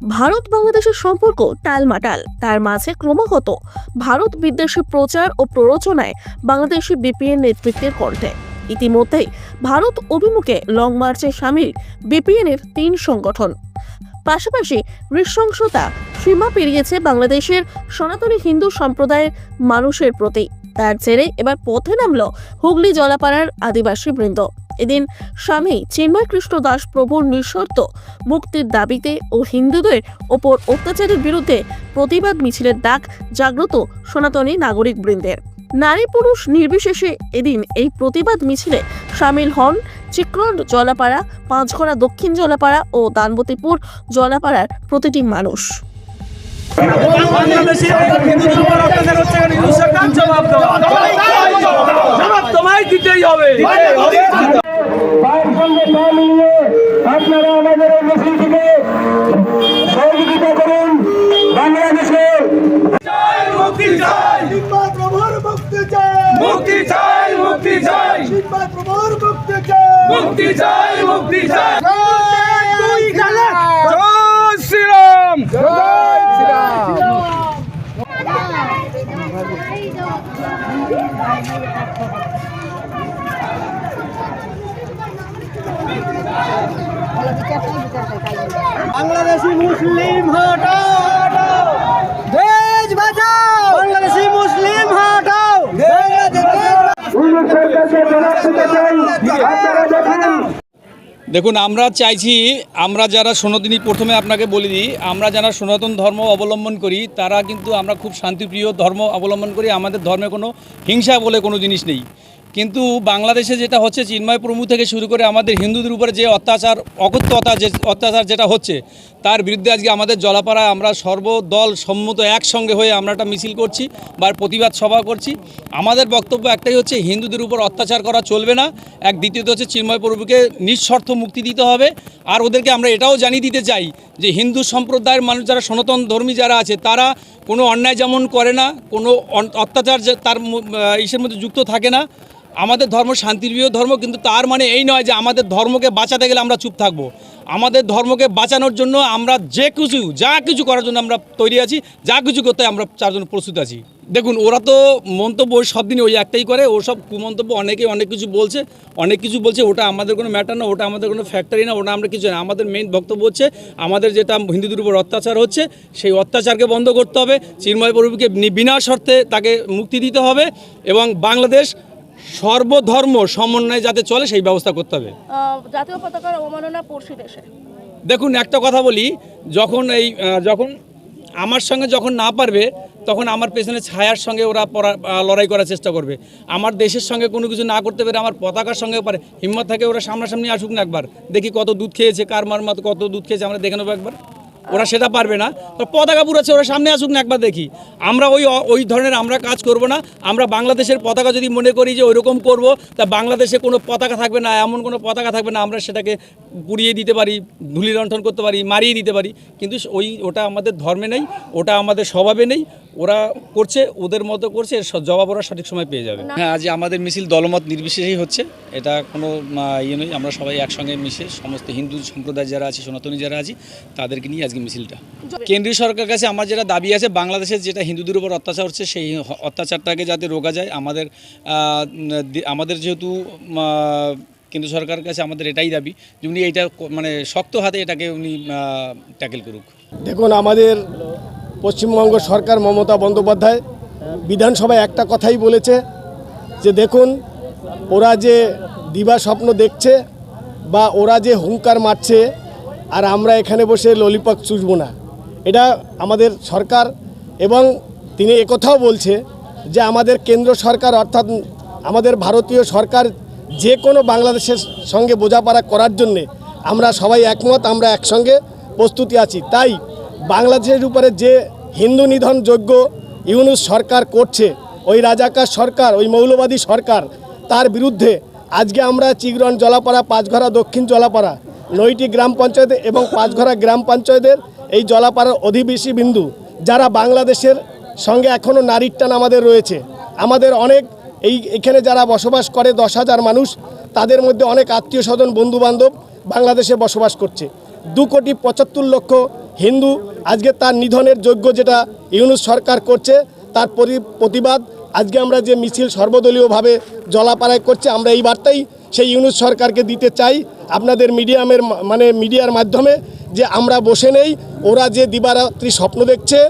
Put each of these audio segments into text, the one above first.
ভারত বাংলাদেশের সম্পর্ক টালমাটাল। তার মাঝে ক্রমাগত ভারত বিদ্বেষী প্রচার ও প্ররোচনায় বাংলাদেশি বিপিএন নেতৃত্বের কণ্ঠে। ইতিমধ্যেই ভারত অভিমুখে লং মার্চে সামিল বিপিএনের তিন সংগঠন। পাশাপাশি নৃশংসতা সীমা পেরিয়েছে বাংলাদেশের সনাতনী হিন্দু সম্প্রদায়ের মানুষের প্রতি। তার জেরে এবার পথে নামল হুগলি জলাপাড়ার আদিবাসী বৃন্দ। এদিন স্বামী চিন্ময় কৃষ্ণ দাস প্রভুর নিঃশর্ত মুক্তির দাবিতে ও হিন্দুদের ওপর অত্যাচারের বিরুদ্ধে প্রতিবাদ মিছিলের ডাক জাগ্রত সনাতনী নাগরিক বৃন্দের নারী পুরুষ নির্বিশেষে এদিন এই প্রতিবাদ মিছিলে সামিল হন চিক্রন জলাপাড়া পাঁচঘড়া দক্ষিণ জলাপাড়া ও দানবতীপুর জলাপাড়ার প্রতিটি মানুষ। জবাব দাও। জবাব তোমায় দিতেই হবে। আপনারা আমাদের এই মিছিলটিকে সহযোগিতা করুন। বাংলাদেশে মুক্তি চাই প্রভুর মুক্তি চাই মুক্তি চাই মুক্তি চাই প্রভুর মুক্তি চাই মুক্তি চাই মুক্তি চাই দুই গালে জয় বাংলাদেশি মুসলিম হটাও দেশ বাঁচাও। বাংলাদেশি মুসলিম হটাও। সরকারকে জবাব দিতে চাই আপনারা দেখেন দেখুন, আমরা চাইছি, আমরা যারা সনাতনী প্রথমে আপনাকে বলে দিই আমরা যারা সনাতন ধর্ম অবলম্বন করি, তারা কিন্তু আমরা খুব শান্তিপ্রিয় ধর্ম অবলম্বন করি, আমাদের ধর্মে কোনো হিংসা বলে কোনো জিনিস নেই। কিন্তু বাংলাদেশে যেটা হচ্ছে, চিন্ময় প্রভু থেকে শুরু করে আমাদের হিন্দুদের উপরে যে অত্যাচার অকথ্যতা যে, অত্যাচার যেটা হচ্ছে তার বিরুদ্ধে আজকে আমাদের জলাপাড়ায় আমরা সর্বদল সম্মত একসঙ্গে হয়ে আমরা একটা মিছিল করছি বা প্রতিবাদ সভা করছি। আমাদের বক্তব্য একটাই হচ্ছে, হিন্দুদের উপর অত্যাচার করা চলবে না। এক দ্বিতীয়ত হচ্ছে, চিন্ময় প্রভুকে নিঃশর্ত মুক্তি দিতে হবে। আর ওদেরকে আমরা এটাও জানিয়ে দিতে চাই যে, হিন্দু সম্প্রদায়ের মানুষ যারা সনাতন ধর্মী যারা আছে, তারা কোনো অন্যায় যেমন করে না, কোনো অত্যাচার তার ইসের মধ্যে যুক্ত থাকে না। আমাদের ধর্ম শান্তিপ্রিয় ধর্ম, কিন্তু তার মানে এই নয় যে আমাদের ধর্মকে বাঁচাতে গেলে আমরা চুপ থাকব। আমাদের ধর্মকে বাঁচানোর জন্য আমরা যে কিছু, যা কিছু করার জন্য আমরা তৈরি আছি, যা কিছু করতে আমরা চারজন প্রস্তুত আছি। দেখুন, ওরা তো মন্তব্য সব দিনই ওই একটাই করে ওসব কুমন্তব্য অনেকেই অনেক কিছু বলছে, অনেক কিছু বলছে, ওটা আমাদের কোনো ম্যাটার না, ওটা আমাদের কোনো ফ্যাক্টরি না, ওটা আমরা কিছু না। আমাদের মেইন বক্তব্য হচ্ছে, আমাদের যেটা হিন্দুদের উপর অত্যাচার হচ্ছে, সেই অত্যাচারকে বন্ধ করতে হবে, চিন্ময় প্রভুকে বিনা শর্তে তাকে মুক্তি দিতে হবে, এবং বাংলাদেশ সর্বধর্ম সমন্বয়ে যাতে চলে সেই ব্যবস্থা করতে হবে। জাতীয় পতাকার অবমাননা পড়শি দেশে। দেখুন একটা কথা বলি যখন এই যখন আমার সঙ্গে যখন না পারবে তখন আমার পেছনে ছায়ার সঙ্গে ওরা লড়াই করার চেষ্টা করবে। আমার দেশের সঙ্গে কোনো কিছু না করতে পারে আমার পতাকার সঙ্গে পারে। হিম্মত থাকে ওরা সামনাসামনি আসুক না একবার। দেখি কত দুধ খেয়েছে কার মার মতো কত দুধ খেয়েছে আমরা দেখে নেব একবার। ওরা সেটা পারবে না। তো পতাকা পুরাচ্ছে ওরা সামনে আসুক না একবার দেখি। আমরা ওই ওই ধরনের আমরা কাজ করব না। আমরা বাংলাদেশের পতাকা যদি মনে করি যে ওইরকম করব, তা বাংলাদেশে কোনো পতাকা থাকবে না, এমন কোনো পতাকা থাকবে না। আমরা সেটাকে পুড়িয়ে দিতে পারি ধুলি লণ্ঠন করতে পারি, মারিয়ে দিতে পারি। কিন্তু ওই, ওটা আমাদের ধর্মে নেই, ওটা আমাদের স্বভাবে নেই। ওরা করছে ওদের মতো করছে এর জবাব ওরা সঠিক সময় পেয়ে যাবে। হ্যাঁ আজ আমাদের মিছিল দলমত নির্বিশেষেই হচ্ছে। এটা কোনো ইয়ে নয় আমরা সবাই একসঙ্গে মিশে সমস্ত হিন্দু সম্প্রদায় যারা আছে সনাতনী যারা আছি তাদেরকে নিয়ে আজকে মিছিলটা। কেন্দ্রীয় সরকার কাছে আমার যেটা দাবি আছে বাংলাদেশের যেটা হিন্দুদের উপর অত্যাচার হচ্ছে সেই অত্যাচারটাকে যাতে রোকা যায় আমাদের আমাদের যেহেতু কেন্দ্র সরকারের কাছে আমাদের এটাই দাবি যে উনি এইটা মানে শক্ত হাতে এটাকে উনি ট্যাকেল করুক। দেখুন আমাদের পশ্চিমবঙ্গ সরকার মমতা বন্দ্যোপাধ্যায় বিধানসভায় একটা কথাই বলেছে যে দেখুন, ওরা যে দিবা স্বপ্ন দেখছে বা ওরা যে হুঙ্কার মারছে, আর আমরা এখানে বসে ললিপপ চুষবো না। এটা আমাদের সরকার এবং তিনি একথাও বলছে যে আমাদের কেন্দ্র সরকার অর্থাৎ আমাদের ভারতীয় সরকার যে কোনো বাংলাদেশের সঙ্গে বোঝাপড়া করার জন্যে আমরা সবাই একমত, আমরা একসঙ্গে প্রস্তুতি আছি। তাই বাংলাদেশের উপরে যে হিন্দু নিধন যোগ্য ইউনুস সরকার করছে, ওই রাজাকার সরকার, ওই মৌলবাদী সরকার, তার বিরুদ্ধে আজকে আমরা চিগরন জলাপাড়া, পাঁচঘরা, দক্ষিণ জলাপাড়া, নয়টি গ্রাম পঞ্চায়েত এবং পাঁচঘরা গ্রাম পঞ্চায়েতের এই জলাপাড়ার অধিবেশী বিন্দু, যারা বাংলাদেশের সঙ্গে এখনও নারীর টান আমাদের রয়েছে। আমাদের অনেক এই, এখানে যারা বসবাস করে দশ হাজার মানুষ, তাদের মধ্যে অনেক আত্মীয় স্বজন, বন্ধুবান্ধব বাংলাদেশে বসবাস করছে। দু কোটি পঁচাত্তর লক্ষ হিন্দু, আজকে তার নিধনের যোগ্য যেটা ইউনুস সরকার করছে, তার পরি- প্রতিবাদ, আজকে আমরা যে মিছিল সর্বদলীয়ভাবে জলাপাড়ায় করছে, আমরা এই বার্তাই সেই ইউনুস সরকারকে দিতে চাই। আপনাদের মিডিয়ামের মানে মিডিয়ার মাধ্যমে যে আমরা বসে নেই, ওরা যে দিবারাত্রি স্বপ্ন দেখছে,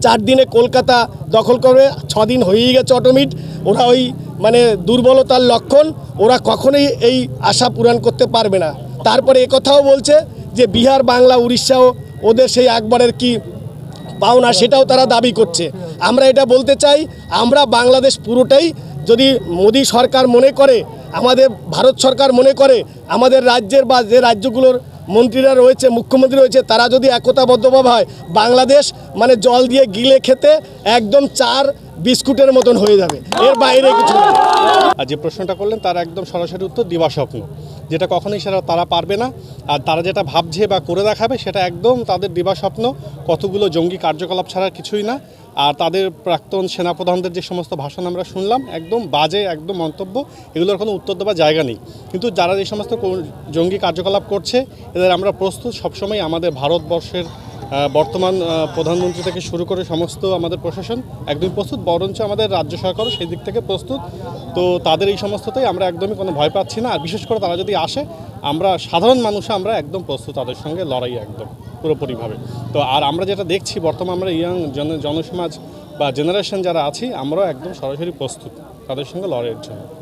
চার দিনে কলকাতা দখল করবে, ছ দিন হয়েই গেছে অটোমিট, ওরা ওই মানে দুর্বলতার লক্ষণ, ওরা কখনোই এই আশা পূরণ করতে পারবে না। তারপরে কথাও বলছে যে বিহার, বাংলা, উড়িষ্যাও ওদের সেই আকবরের কি পাওনা সেটাও তারা দাবি করছে। আমরা এটা বলতে চাই, আমরা বাংলাদেশ পুরোটাই যদি মোদী সরকার মনে করে, আমাদের ভারত সরকার মনে করে, আমাদের রাজ্যের বা যে রাজ্যগুলোর মন্ত্রীরা রয়েছে, মুখ্যমন্ত্রী রয়েছে, তারা যদি একতাবদ্ধভাবে হয়, বাংলাদেশ মানে জল দিয়ে গিলে খেতে একদম চার বিস্কুটের মতন হয়ে যাবে। এর বাইরে কিছু আর যে প্রশ্নটা করলেন, তার একদম সরাসরি উত্তর দিবা স্বপ্ন। যেটা কখনোই সেটা তারা পারবে না। আর তারা যেটা ভাবছে বা করে দেখাবে, সেটা একদম তাদের দিবা স্বপ্ন। কতগুলো জঙ্গি কার্যকলাপ ছাড়া কিছুই না। আর তাদের প্রাক্তন সেনাপ্রধানদের যে সমস্ত ভাষণ আমরা শুনলাম, একদম বাজে, একদম মন্তব্য, এগুলোর কোনো উত্তর দেওয়ার জায়গা নেই। কিন্তু যারা এই সমস্ত জঙ্গি কার্যকলাপ করছে, এদের আমরা প্রস্তুত। সবসময় আমাদের ভারতবর্ষের বর্তমান প্রধানমন্ত্রী থেকে শুরু করে সমস্ত আমাদের প্রশাসন একদমই প্রস্তুত, বরঞ্চ আমাদের রাজ্য সরকারও সেই দিক থেকে প্রস্তুত। তো তাদের এই সমস্ততেই আমরা একদমই কোনো ভয় পাচ্ছি না। আর বিশেষ করে তারা যদি আসে, আমরা সাধারণ মানুষ আমরা একদম প্রস্তুত তাদের সঙ্গে লড়াই একদম পুরোপুরিভাবে। তো আর আমরা যেটা দেখছি, বর্তমান আমরা ইয়াং জন, জনসমাজ বা জেনারেশন যারা আছি, আমরাও একদম সরাসরি প্রস্তুত তাদের সঙ্গে লড়াইয়ের জন্য।